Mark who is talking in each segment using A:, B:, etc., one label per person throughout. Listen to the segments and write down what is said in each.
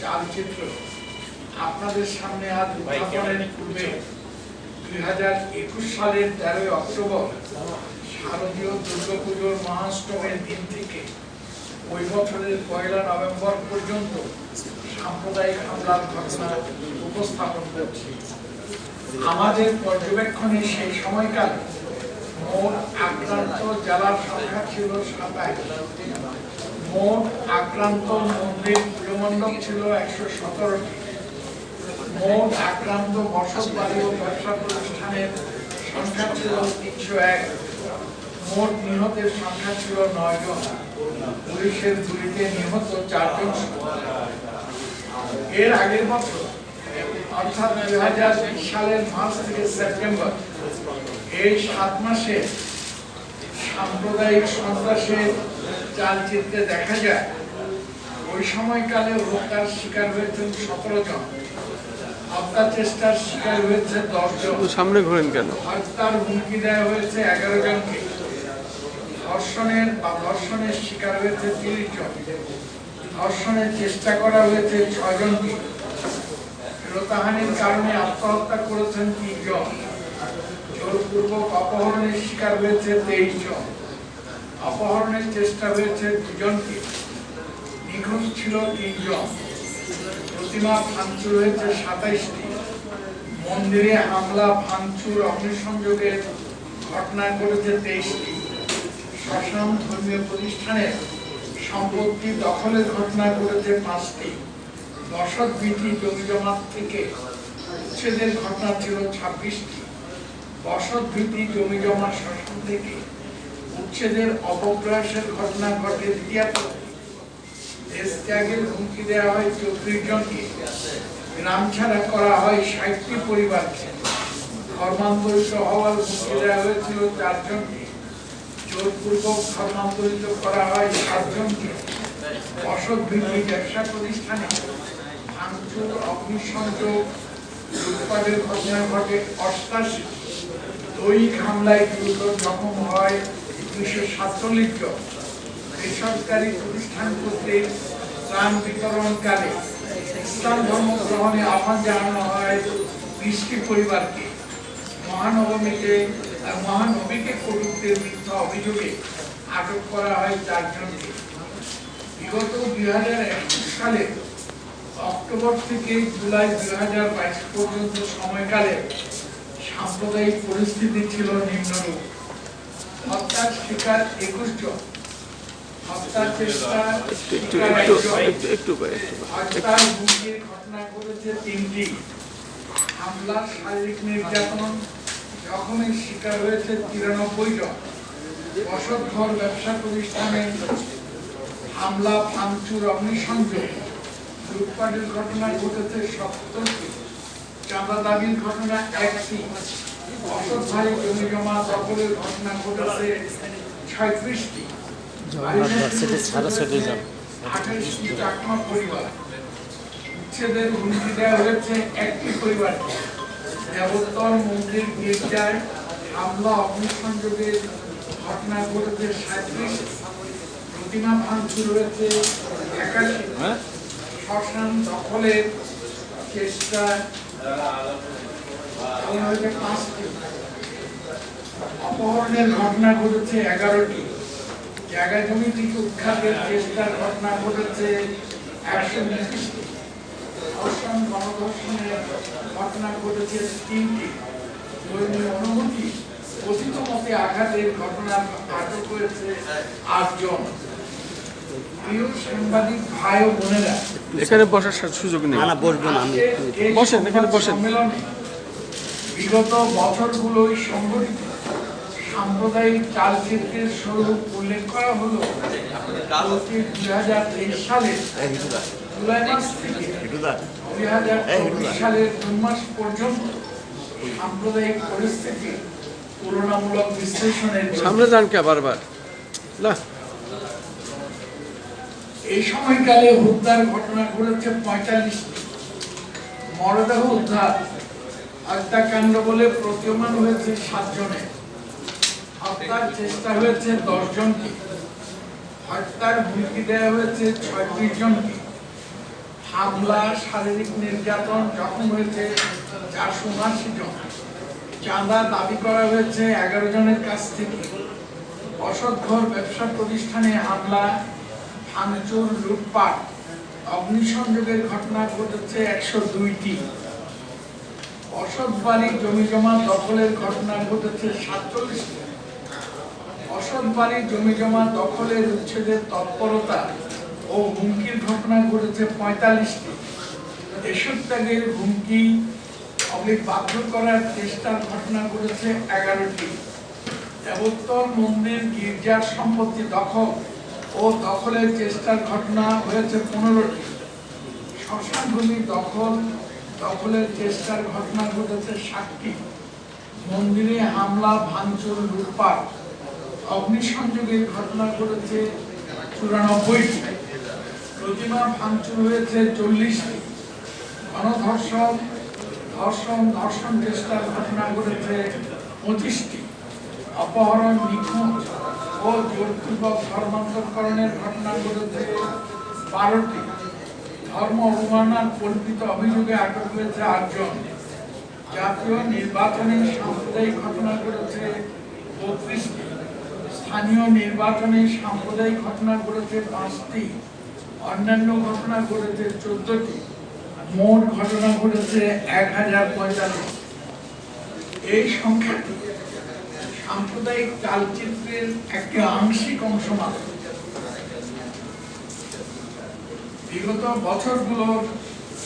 A: চালচিত্র আপনাদের সামনে আজ উত্থাপনের পূর্বে দুই হাজার একুশ সালের তেরোই অক্টোবর শারদীয় দুর্গাপুজোর মহাষ্টমের দিন থেকে ওই বছরের পয়লা নভেম্বর পর্যন্ত সাম্প্রদায়িক হামলার ঘটনা উপস্থাপন করছি। আমাদের পর্যবেক্ষণে সেই সময়কালে মোট আক্রান্ত জেলার সংখ্যা ছিল সাতাশ। মোট আক্রান্ত মন্দির পুরমণ্ডপ ছিল একশো সতেরোটি। মোট আক্রান্ত বসত বাড়ি ও ব্যবসা প্রতিষ্ঠানের সংখ্যা ছিল তিনশো এক। মোট নিহতের সংখ্যা ছিল নয় জন। পুলিশের গুলিতে নিহত চারজন। এর আগের বছর, অর্থাৎ দুই হাজার বিশ সালের মার্চ থেকে সেপ্টেম্বর, এই সাত মাসে সাম্প্রদায়িক সন্ত্রাসের চালচিত্রে দেখা যায় ওই সময়কালে হত্যার শিকার হয়েছেন সতেরো জন। হত্যা চেষ্টার শিকার হয়েছে দশ জন।
B: তো সামনে ঘোরেন কেন?
A: হত্যার হুমকি দেওয়া হয়েছে এগারো জনকে। ধর্ষণের বা ধর্ষণের শিকার হয়েছে তিরিশ জন। ধর্ষণের চেষ্টা করা হয়েছে ছয় জনকে। শ্রোতাহানির কারণে আত্মহত্যা করেছেন তিনজন জোরপূর্বক অপহরণের শিকার হয়েছে তেইশ জন। অপহরণের চেষ্টা হয়েছে দুজনকে। নিখোঁজ ছিল তিনজন। প্রতিমা ভাঙচুর হয়েছে সাতাইশটি। মন্দিরে হামলা, ভাঙচুর, অগ্নিসংযোগের ঘটনা ঘটেছে তেইশটি। শ্মশান ধর্মীয় প্রতিষ্ঠানের সম্পত্তি দখলের ঘটনা ঘটেছে পাঁচটি। দশক বিধি জমি জমাত থেকে উচ্ছেদের ঘটনা ছিল ছাব্বিশটি। বসত জমি জমা শাসন থেকে উচ্ছেদের অপপ্রয়াসের ঘটনা ঘটে তিয়াত্তরটি দেশ ত্যাগের হুমকি দেওয়া হয় চব্বিশ জনকে। গ্রাম ছাড়া করা হয় ষাটটি পরিবারকে। ধর্মান্তরিত হওয়ার হুমকি দেওয়া হয়েছিল চারজনকে। জোরপূর্বক ধর্মান্তরিত করা হয় সাতজনকে। ভিত্তি ব্যবসা প্রতিষ্ঠানে ভাঙচুর, অগ্নিসংযোগ, লুটপাটের ঘটনা ঘটে অষ্টাশি। দৈহিক হামলায় গুরুতর জখম হয় জন বেসরকারি প্রতিষ্ঠান কর্তৃক ত্রাণ বিতরণকালে ইসলাম ধর্ম গ্রহণে আহ্বান জানানো হয় পরিবারকে। মহানবমীতে আহ, মহানবীকে মিথ্যা অভিযোগে আটক করা হয় চারজনকে। বিগত দুই হাজার একুশ সালে অক্টোবর থেকে জুলাই দুই হাজার বাইশ পর্যন্ত সময়কালে সাম্প্রদায়িক পরিস্থিতি ছিল নিম্নরূপ। হত্যার শিকার একুশ জন। হত্যার চেষ্টা
B: একটু একটু একটু।
A: হত্যার হুমকির ঘটনা ঘটেছে তিনটি। হামলা শারীরিক নির্যাতন জখমের শিকার হয়েছে তিরানব্বই জন। বসত ঘর ব্যবসা প্রতিষ্ঠানে হামলা ভাঙচুর অগ্নিসংযোগ। লুটপাটের ঘটনা ঘটেছে সত্তরটি চাঁদা দাবির ঘটনা একটি। জমা দখলের ঘটনা ঘটেছে ছয়ত্রিশটি দেওয়া হয়েছে একটি পরিবারকে দেবোত্তর মন্দির গির্জায় হামলা ঘটনা ঘটেছে সাঁত্রিশ প্রতিমা ভাঙচুর হয়েছে একাশি শ্মশান দখলের চেষ্টা অপহরণের ঘটনা ঘটেছে এগারোটি। জায়গা জমি থেকে উৎখাতের চেষ্টার ঘটনা ঘটেছে একশো ধর্ষণ গণধর্ষণের ঘটনা ঘটেছে তিনটি। ধর্মীয় অনুভূতি কথিত মতে আঘাতের ঘটনা আটক হয়েছে আটজন। সাংবাদিক ভাই ও বোনেরা
B: এখানে বসার সুযোগ নেই। বসেন, এখানে বসেন।
A: বিগত বছরগুলোই সংগঠিত সাম্প্রদায়িক চালচিত্রের স্বরূপ উল্লেখ করা হলো দুই হাজার তেইশ সালে জুলাই মাস থেকে দুই হাজার চব্বিশ সালের জুন মাস পর্যন্ত সাম্প্রদায়িক পরিস্থিতি তুলনামূলক বিশ্লেষণের
B: সামনে যান কে বারবার। না।
A: এই সময়কালে হত্যার ঘটনা ঘটেছে পঁয়তাল্লিশটি। মরদেহ উদ্ধার হত্যাকাণ্ড বলে প্রতীয়মান হয়েছে সাতজনের। হত্যার চেষ্টা হয়েছে দশ জনকে হত্যার হুমকি দেওয়া হয়েছে ছয়ত্রিশ জনকে। হামলা, শারীরিক নির্যাতন জখম হয়েছে চারশো উনআশি জন। চাঁদা দাবি করা হয়েছে এগারো জনের কাছ থেকে। অসৎঘর ব্যবসা প্রতিষ্ঠানে হামলা, ভাঙচুর, লুটপাট, অগ্নিসংযোগের ঘটনা ঘটেছে একশো দুইটি। অসৎ বাড়ি জমি জমা দখলের ঘটনা ঘটেছে সাতচল্লিশটি অসৎ বাড়ি জমি জমা দখলের উচ্ছেদের তৎপরতা ও হুমকির ঘটনা ঘটেছে পঁয়তাল্লিশটি এসব ত্যাগের হুমকি অবলিক বাধ্য করার চেষ্টার ঘটনা ঘটেছে এগারোটি দেবোত্তর মন্দির গির্জার সম্পত্তি দখল ও দখলের চেষ্টার ঘটনা হয়েছে পনেরোটি শ্মশান ভূমি দখল দখলের চেষ্টার ঘটনা ঘটেছে ষাটটি মন্দিরে হামলা, ভাঙচুর, লুটপাট, অগ্নিসংযোগের ঘটনা ঘটেছে চুরানব্বইটি। প্রতিমা ভাঙচুর হয়েছে চল্লিশটি। গণধর্ষণ, ধর্ষণ ধর্ষণ চেষ্টার ঘটনা ঘটেছে পঁচিশটি। অপহরণ, নিখোঁজ ও জোরপূর্বক ধর্মান্তরকরণের ঘটনা ঘটেছে বারোটি। ধর্ম অবমাননার কল্পিত অভিযোগে আটক হয়েছে আটজন। জাতীয় নির্বাচনে সাম্প্রদায়িক ঘটনা ঘটেছে বত্রিশটি স্থানীয় নির্বাচনে সাম্প্রদায়িক ঘটনা ঘটেছে পাঁচটি অন্যান্য ঘটনা ঘটেছে চোদ্দটি মোট ঘটনা ঘটেছে এক হাজার পঁয়তাল্লিশ এই সংখ্যাটি সাম্প্রদায়িক চালচিত্রের একটি আংশিক অংশ মাত্র। বিগত বছরগুলোর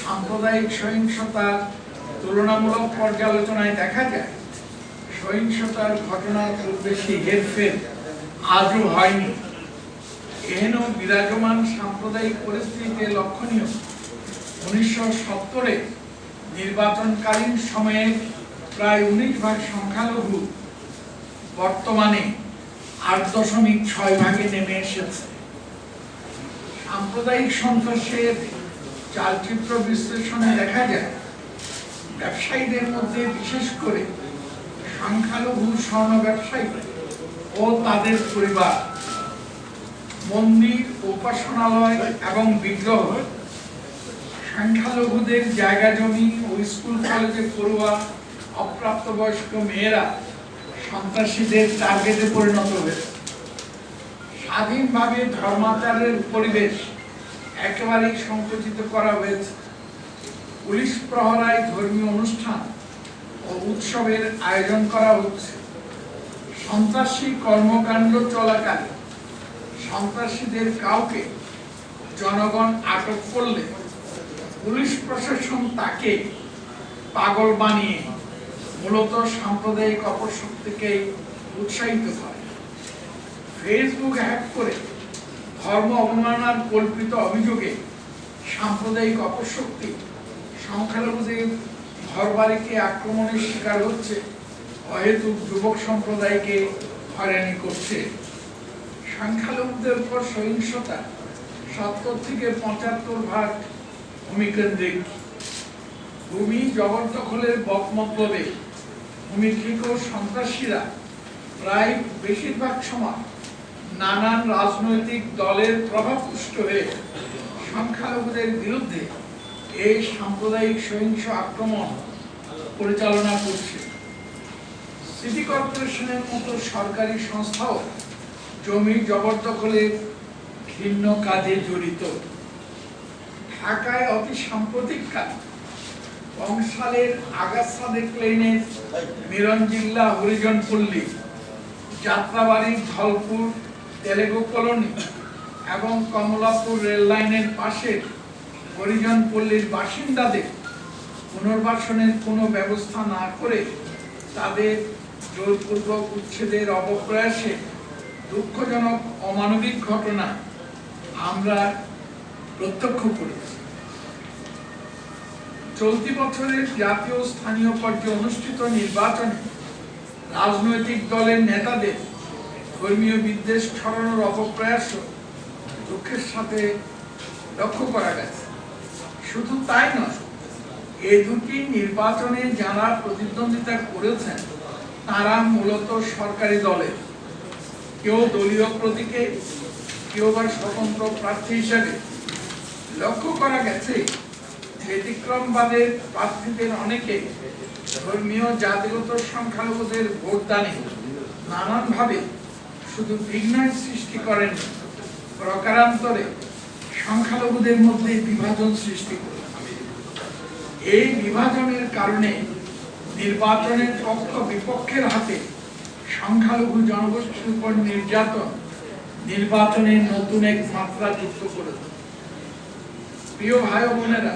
A: সাম্প্রদায়িক সহিংসতার তুলনামূলক পর্যালোচনায় দেখা যায়, সহিংসতার ঘটনার খুব বেশি হেরফের আজও হয়নি। এহেন বিরাজমান সাম্প্রদায়িক পরিস্থিতিতে লক্ষণীয়, উনিশশো সত্তরে নির্বাচনকালীন সময়ে প্রায় উনিশ ভাগ সংখ্যালঘু বর্তমানে আট দশমিক ছয় ভাগে নেমে এসেছে। সাম্প্রদায়িক সন্ত্রাসের চালচিত্র বিশ্লেষণে দেখা যায়, ব্যবসায়ীদের মধ্যে বিশেষ করে সংখ্যালঘু স্বর্ণ ব্যবসায়ী ও তাদের পরিবার, মন্দির, উপাসনালয় এবং বিগ্রহ, সংখ্যালঘুদের জায়গা জমি ও স্কুল কলেজে পড়ুয়া অপ্রাপ্তবয়স্ক মেয়েরা সন্ত্রাসীদের টার্গেটে পরিণত হয়েছে। স্বাধীনভাবে ধর্মাচারের পরিবেশ একেবারেই সংকুচিত করা হয়েছে। পুলিশ প্রহরায় ধর্মীয় অনুষ্ঠান ও উৎসবের আয়োজন করা হচ্ছে। সন্ত্রাসী কর্মকাণ্ড চলাকালে সন্ত্রাসীদের কাউকে জনগণ আটক করলে পুলিশ প্রশাসন তাকে পাগল বানিয়ে মূলত সাম্প্রদায়িক অপশক্তিকে উৎসাহিত করে। ফেসবুক হ্যাক করে ধর্ম অবমাননার কল্পিত অভিযোগে সাম্প্রদায়িক অপশক্তি, সংখ্যালঘুদের ঘরবাড়িকে আক্রমণের শিকার হচ্ছে, অহেতুক যুবক সম্প্রদায়কে হয়রানি করছে। সংখ্যালঘুদের উপর সহিংসতা, সত্তর থেকে পঁচাত্তর ভাগ ভূমিকেন্দ্রিক। ভূমি জবরদখলের বকমতলবে ভূমিকৃত সন্ত্রাসীরা প্রায় বেশিরভাগ সময় নানান রাজনৈতিক দলের প্রভাবপুষ্ট হয়ে সংখ্যালঘুদের বিরুদ্ধে এই সাম্প্রদায়িক সহিংস আক্রমণ পরিচালনা করছে। সিটি কর্পোরেশনের মতো সরকারি সংস্থাও জমি জবরদখলের ভিন্ন কাজে জড়িত। ঢাকায় অতি সাম্প্রতিককাল বংশালের আগাছা লেনের মিরন জিল্লা হরিজন পল্লী যাত্রাবাড়ির ধলপুর তেলেগু কলোনি এবং কমলাপুর রেল লাইনের পাশের হরিজন পল্লীর বাসিন্দাদের পুনর্বাসনের কোনো ব্যবস্থা না করে তাদের জোরপূর্বক উচ্ছেদের অবপ্রয়াসে দুঃখজনক অমানবিক ঘটনা আমরা প্রত্যক্ষ করেছি। চলতি বছরের জাতীয় স্থানীয় পর্যায়ে অনুষ্ঠিত নির্বাচনে রাজনৈতিক দলের নেতাদের ধর্মীয় বিদ্বেষ ছড়ানোর অপপ্রয়াস দুঃখের সাথে লক্ষ্য করা গেছে। শুধু তাই নয় এই দুটি নির্বাচনে যারা প্রতিদ্বন্দ্বিতা করেছেন, তারা মূলত সরকারি দলের কেউ দলীয় প্রতীকে, কেউ বা স্বতন্ত্র প্রার্থী হিসাবে। লক্ষ্য করা গেছে ব্যতিক্রমবাদের প্রার্থীদের অনেকে ধর্মীয় জাতিগত সংখ্যালঘুদের ভোটদানে নানানভাবে শুধু বিঘ্নের সৃষ্টি করেন প্রকারান্তরে সংখ্যালঘুদের মধ্যে বিভাজন সৃষ্টি করে এই বিভাজনের কারণে নির্বাচনের পক্ষ বিপক্ষের হাতে সংখ্যালঘু জনগোষ্ঠীর উপর নির্যাতন নির্বাচনের নতুন এক মাত্রা যুক্ত করে প্রিয় ভাই বোনেরা,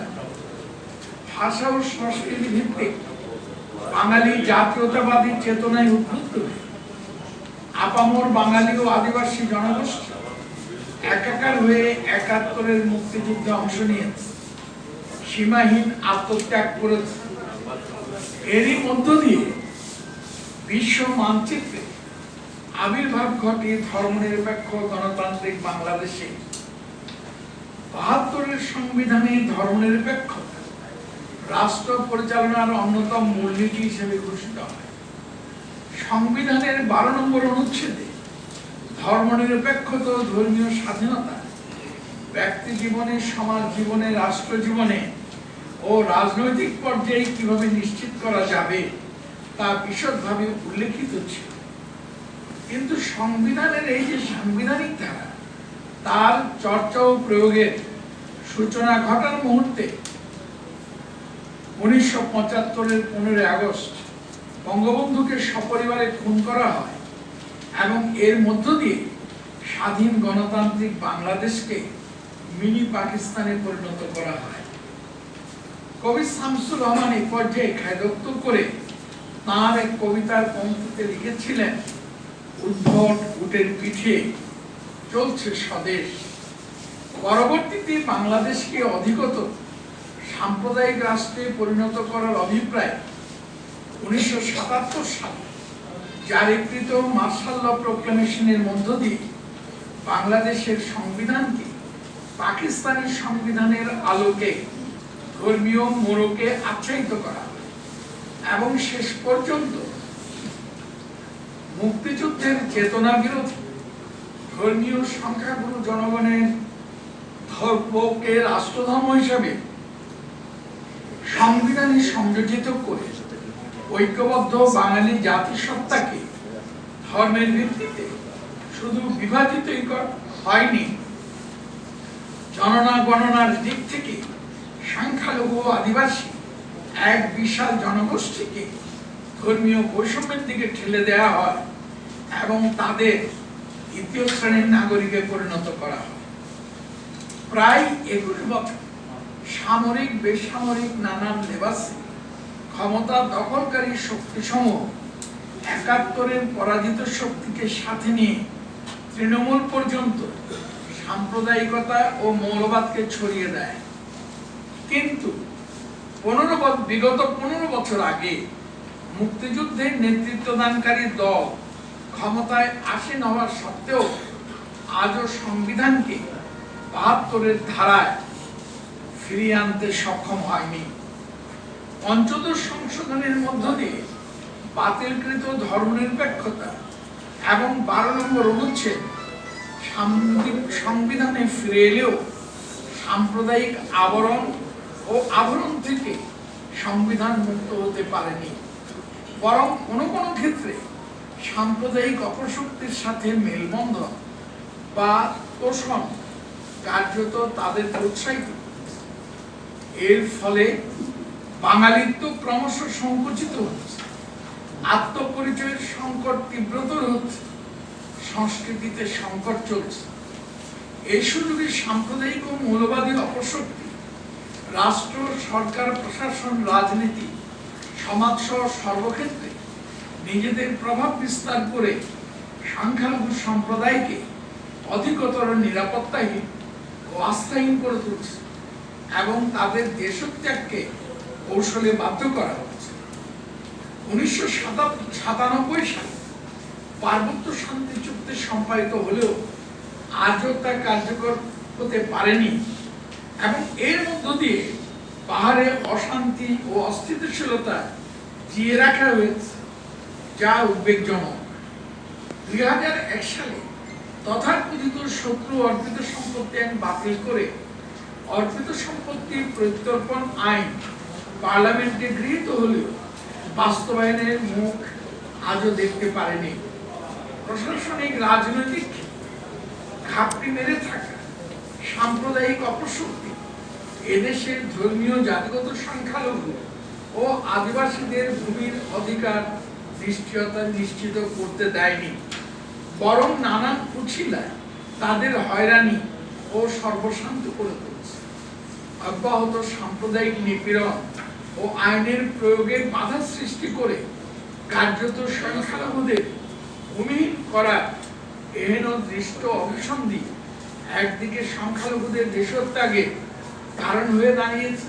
A: ভাষা ও সংস্কৃতি ভিত্তিক বাঙালি জাতীয়তাবাদী চেতনায় উদ্বুদ্ধ আপামর বাঙালি ও আদিবাসী জনগোষ্ঠী একাকার হয়ে একাত্তরের মুক্তিযুদ্ধে অংশ নিয়েছে। সীমাহীন আত্মত্যাগ করেছে। এরই মধ্য দিয়ে বিশ্ব মানচিত্রে আবির্ভাব ঘটে ধর্মনিরপেক্ষ গণতান্ত্রিক বাংলাদেশে বাহাত্তরের সংবিধানে ধর্মনিরপেক্ষ রাষ্ট্র পরিচালনার অন্যতম মূলনীতি হিসেবে ঘোষিত হয়। সংবিধানের বারো নম্বর অনুচ্ছেদে ধর্মনিরপেক্ষত ধর্মীয় স্বাধীনতা, ব্যক্তি জীবনে, সমাজ জীবনে, রাষ্ট্র জীবনে ও রাজনৈতিক পর্যায়ে কীভাবে নিশ্চিত করা যাবে তা বিশদভাবে উল্লেখিত ছিল। কিন্তু সংবিধানের এই যে সাংবিধানিক ধারা, তার চর্চা ও প্রয়োগের সূচনা ঘটার মুহূর্তে উনিশশো পঁচাত্তরের পনেরোই আগস্ট বঙ্গবন্ধুকে সপরিবারে খুন করা হয় এবং এর মধ্য দিয়ে স্বাধীন গণতান্ত্রিক বাংলাদেশকে মিনি পাকিস্তানে পরিণত করা হয়। কবি শামসুর রহমান এই পর্যায়ে খায়দোক্ত করে তাঁর এক কবিতার পঙ্ক্তিতে লিখেছিলেন, উদ্ভট উটের পিঠে চলছে স্বদেশ। পরবর্তীতে বাংলাদেশকে অধিকত সাম্প্রদায়িক রাষ্ট্রে পরিণত করার অভিপ্রায় উনিশশো সাতাত্তর সালে জারিকৃত মার্শাল ল প্রোক্লামেশনের মধ্য দিয়ে বাংলাদেশের সংবিধানকে পাকিস্তানি সংবিধানের আলোকে ধর্মীয় মোড়কে আচ্ছায়িত করা এবং শেষ পর্যন্ত মুক্তিযুদ্ধের চেতনা বিরোধী ধর্মীয় সংখ্যাগুরু জনগণের ধর্মকে রাষ্ট্রধর্ম হিসাবে সংবিধানে সংযোজিত করে ঐক্যবদ্ধ বাঙালি জাতিসত্তাকে ধর্মের ভিত্তিতে শুধু বিভাজিতই কর- হয়নি, জননা গণনার দিক থেকে সংখ্যালঘু আদিবাসী এক বিশাল জনগোষ্ঠীকে ধর্মীয় বৈষম্যের দিকে ঠেলে দেওয়া হয় এবং তাদের দ্বিতীয় শ্রেণির নাগরিকে পরিণত করা হয়। প্রায় একুশ বছর সামরিক, বেসামরিক নানান লেবাসে ক্ষমতা দখলকারী শক্তিসমূহ একাত্তরের পরাজিত শক্তিকে সাথে নিয়ে তৃণমূল পর্যন্ত সাম্প্রদায়িকতা ও মৌলবাদকে ছড়িয়ে দেয়। কিন্তু পনেরো বিগত পনেরো বছর আগে মুক্তিযুদ্ধের নেতৃত্বদানকারী দল ক্ষমতায় আসীন হওয়ার সত্ত্বেও আজও সংবিধানকে বাহাত্তরের ধারায় ফিরিয়ে আনতে সক্ষম হয়নি। পঞ্চদশ সংশোধনের মধ্য দিয়ে বাতিলকৃত ধর্মনিরপেক্ষতা এবং বারো নম্বর অনুচ্ছেদ সংবিধানে ফিরে এলেও সাম্প্রদায়িক আবরণ ও আবরণ থেকে সংবিধান মুক্ত হতে পারেনি। বরং কোনো কোনো ক্ষেত্রে সাম্প্রদায়িক অপশক্তির সাথে মেলবন্ধন বা তোষণ কার্যত তাদের উৎসাহিত এর ফলে বাঙালিত্ব ক্রমশ সংকুচিত হচ্ছে। আত্মপরিচয়ের সংকট তীব্রতর হচ্ছে। সংস্কৃতিতে সংকট চলছে। এই সুযোগে সাম্প্রদায়িক ও মৌলবাদী অপশক্তি, রাষ্ট্র, সরকার, প্রশাসন, রাজনীতি সমাজ সহ সর্বক্ষেত্রে নিজেদের প্রভাব বিস্তার করে সংখ্যালঘু সম্প্রদায়কে অধিকতর নিরাপত্তাহীন ও আস্থাহীন করে তুলছে এবং তাদের দেশত্যাগকে কৌশলে বাধ্য করা হচ্ছে উনিশশো সাতানব্বই সালে পার্বত্য শান্তি চুক্তি সম্পাদিত হলেও আজও তা কার্যকর হতে পারেনি এবং এর মধ্য দিয়ে পাহাড়ে অশান্তি ও অস্থিতিশীলতা জিয়ে রাখা হয়েছে, যা উদ্বেগজনক। দুই হাজার এক সালে তথাকথিত শত্রু অর্পিত সম্পত্তি আইন বাতিল করে অর্পিত সম্পত্তি প্রত্যর্পণ আইন পার্লামেন্টে গৃহীত হলেও বাস্তবায়নের মুখ আজও দেখতে পারেনি। প্রশাসনিক, রাজনৈতিক মেরে থাকা সাম্প্রদায়িক অপশক্তি, এদেশের ধর্মীয় জাতিগত সংখ্যালঘু ও আদিবাসীদের ভূমির অধিকার নিশ্চয়তা নিশ্চিত করতে দেয়নি। বরং নানান উছিলায় তাদের হয়রানি ও সর্বশান্ত করে তুলছে। অব্যাহত সাম্প্রদায়িক নিপীড়ন ও আইনের প্রয়োগের বাধা সৃষ্টি করে কার্যত সংখ্যালঘুদের ভূমিহীন করার এহেন দৃষ্ট অভিসন্ধি একদিকে সংখ্যালঘুদের দেশত্যাগে কারণ হয়ে দাঁড়িয়েছে,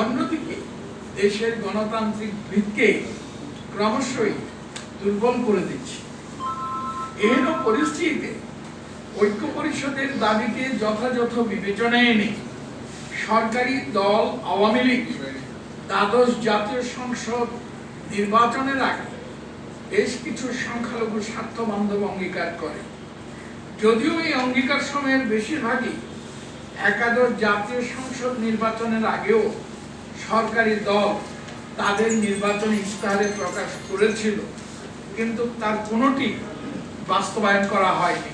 A: অন্যদিকে দেশের গণতান্ত্রিক ভিতকে ক্রমশই দুর্বল করে দিচ্ছে। এহেন পরিস্থিতিতে ঐক্য পরিষদের দাবিকে যথাযথ বিবেচনায় এনে সরকারি দল আওয়ামী লীগ দ্বাদশ জাতীয় সংসদ নির্বাচনের আগে বেশ কিছু সংখ্যালঘু স্বার্থ বান্ধব অঙ্গীকার করে। যদিও এই অঙ্গীকার সময়ের বেশিরভাগই একাদশ জাতীয় সংসদ নির্বাচনের আগেও সরকারি দল তাদের নির্বাচনী ইস্তাহারে প্রকাশ করেছিল, কিন্তু তার কোনোটি বাস্তবায়ন করা হয়নি।